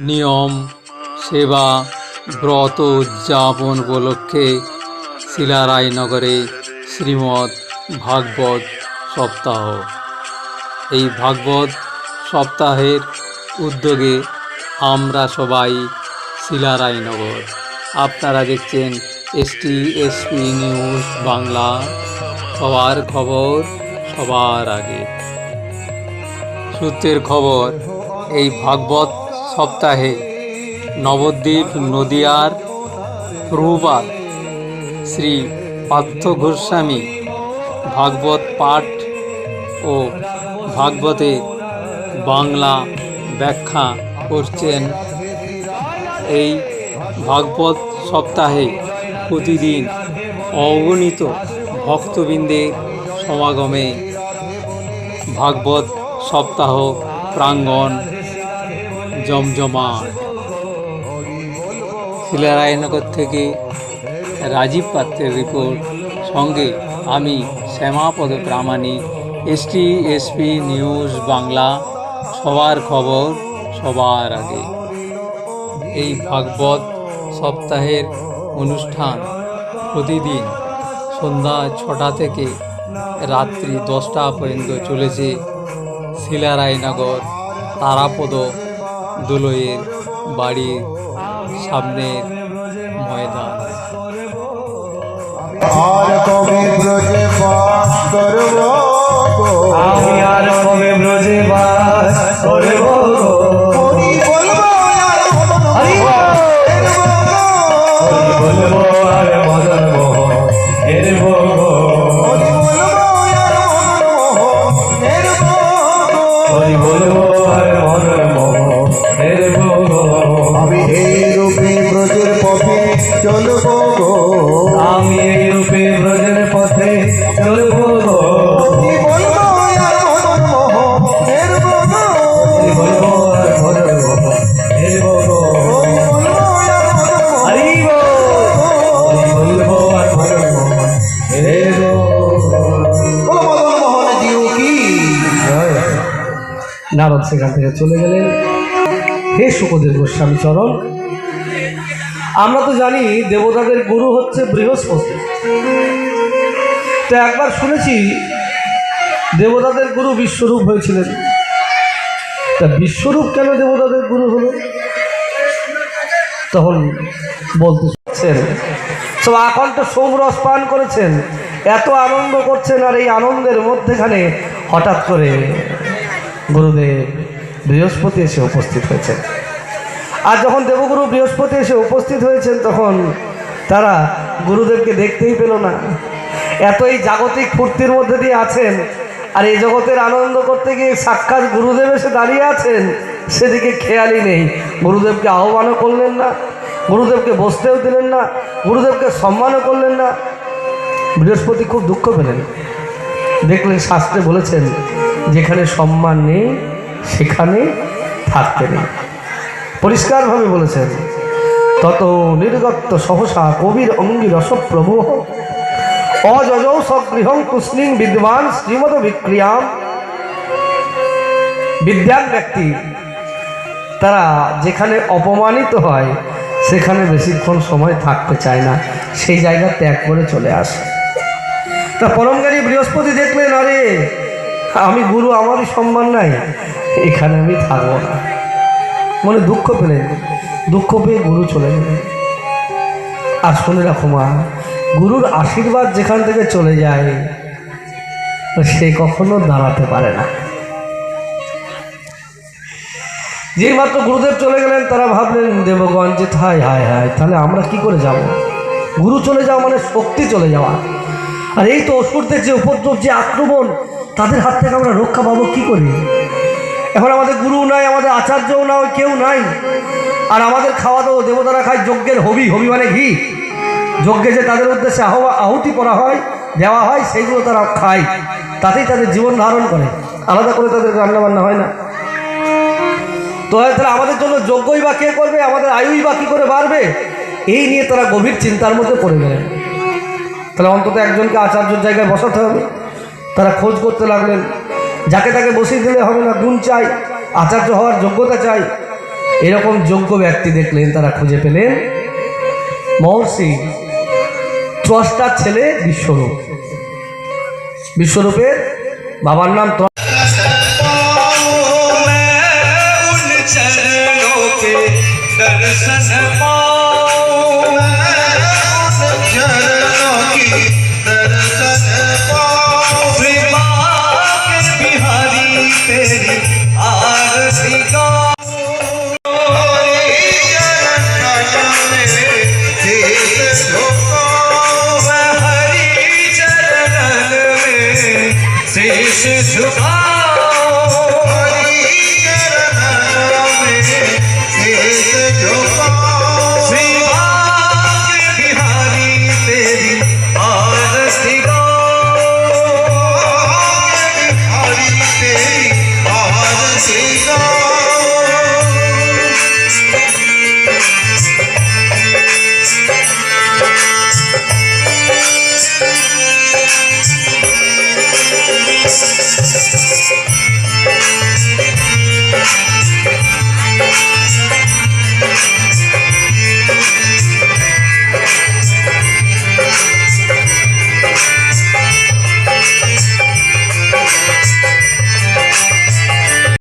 নিয়ম, সেবা, ব্রত উদযাপন উপলক্ষে শিলারায়নগরে শ্রীমৎ ভাগবত সপ্তাহ। এই ভাগবত সপ্তাহের উদ্যোগে আমরা সবাই শিলারায়নগর। আপনারা দেখছেন এসটি এসপি নিউজ বাংলা। সবার খবর সবার আগে। সূত্রের খবর, এই ভাগবত সপ্তাহে নবদ্বীপ, নদিয়ার প্রভুপাত শ্রী পার্থ গোস্বামী ভাগবত পাঠ ও ভাগবতের বাংলা ব্যাখ্যা করছেন। এই ভাগবত সপ্তাহে প্রতিদিন অগণিত ভক্তবৃন্দের সমাগমে ভাগবত সপ্তাহ প্রাঙ্গণ জমজমাট। শিলারায়নগর থেকে রাজীব পাত্রের রিপোর্ট। সঙ্গে আমি Shyamapada Pramanik, ST, SP news Bangla, সবার খবর সবার আগে। এই ভাগবত সপ্তাহের অনুষ্ঠান প্রতিদিন সন্ধ্যা ছটা থেকে রাত্রি দশটা পর্যন্ত চলেছে শিলারায়নগর তারাপদ দোলয়ের বাড়ির সামনের ময়দান। আর কবে ব্রজে বাস করব আমি আর কবে ব্রজে বাস করব বলব আর মদন আমি এই রূপে ব্রজের পথে চলব গো আমি এই রূপে ব্রজের পথে চলব গো। নারদ সেখান থেকে চলে গেলেন হে সুখদেব গোস্বামী চরণ। আমরা তো জানি দেবতাদের গুরু হচ্ছে বৃহস্পতি। তো একবার শুনেছি দেবতাদের গুরু বিশ্বরূপ হয়েছিলেন। তা বিশ্বরূপ কেন দেবতাদের গুরু হলো? তখন বলতে শুনছেন সব আকণ্ঠ সোমরস পান করেছেন, এত আনন্দ করছেন আর এই আনন্দের মধ্যেখানে হঠাৎ করে গুরুদেব বৃহস্পতি এসে উপস্থিত হয়েছেন আর যখন দেবগুরু বৃহস্পতি এসে উপস্থিত হয়েছেন, তখন তারা গুরুদেবকে দেখতেই পেল না। এতই জাগতিক ফুর্তির মধ্যে দিয়ে আছেন, আর এই জগতের আনন্দ করতে গিয়ে সাক্ষাৎ গুরুদেব এসে দাঁড়িয়ে আছেন, সেদিকে খেয়ালই নেই। গুরুদেবকে আহ্বানও করলেন না, গুরুদেবকে বসতেও দিলেন না, গুরুদেবকে সম্মানও করলেন না। বৃহস্পতি খুব দুঃখ পেলেন। দেখলেন শাস্ত্রে বলেছেন, যেখানে সম্মান নেই সেখানে থাকতে নেই। পরিষ্কারভাবে বলেছেন, তত নির্গত সহসা কবির অঙ্গি রসপ্রভু অযজৌ সগৃহং কুষ্ণিং বিদ্বান শ্রীমদ বিক্রিয়াম। বিদ্যান ব্যক্তি, তারা যেখানে অপমানিত হয়, সেখানে বেশিক্ষণ সময় থাকতে চায় না। সেই জায়গা ত্যাগ করে চলে আসে। তা পরমগারী বৃহস্পতি দেখলেন, আরে, আমি গুরু, আমারই সম্মান নাই। এখানে আমি থাকব না। মনে দুঃখ পেলেন দুঃখ পেয়ে গুরু চলে গেলেন আর শুনে রাখো মা, গুরুর আশীর্বাদ যেখান থেকে চলে যায়, সে কখনো দাঁড়াতে পারে না। যেই মাত্র গুরুদেব চলে গেলেন, তারা ভাবলেন, দেবগণ যে হায় হায় হায়, তাহলে আমরা কি করে যাব? গুরু চলে যাওয়া মানে শক্তি চলে যাওয়া। আর এই তো অসুরদের যে উপদ্রব, যে আক্রমণ, তাদের হাত থেকে আমরা রক্ষা পাবো কি করি? এখন আমাদের গুরু নাই, আমাদের আচার্যও নাই, কেউ নাই। আর আমাদের খাওয়া দাওয়া দেবতারা খায় যজ্ঞের হবি হবি মানে ঘি। যজ্ঞে যে তাদের উদ্দেশ্যে আহুতি করা হয়, দেওয়া হয়, সেইগুলো তারা খায়। তাতেই তাদের জীবন ধারণ করে। আলাদা করে তাদের রান্নাবান্না হয় না। তো তাহলে আমাদের জন্য যজ্ঞই বা কে করবে, আমাদের আয়ুই বা কী করে বাড়বে, এই নিয়ে তারা গভীর চিন্তার মধ্যে পড়ে গেলেন তাহলে অন্তত একজনকে আচার্যর জায়গায় বসাতে হবে। তারা খোঁজ করতে লাগলেন। যাকে তাকে বসিয়ে দিলে হবে না, গুণ চাই, আচার্য হওয়ার যোগ্যতা চাই। এরকম যোগ্য ব্যক্তি দেখলেন, তারা খুঁজে পেলেন মহর্ষি ত্রষ্টার ছেলে বিশ্বরূপ। বিশ্বরূপের বাবার নাম ত্র- শেষ সুখা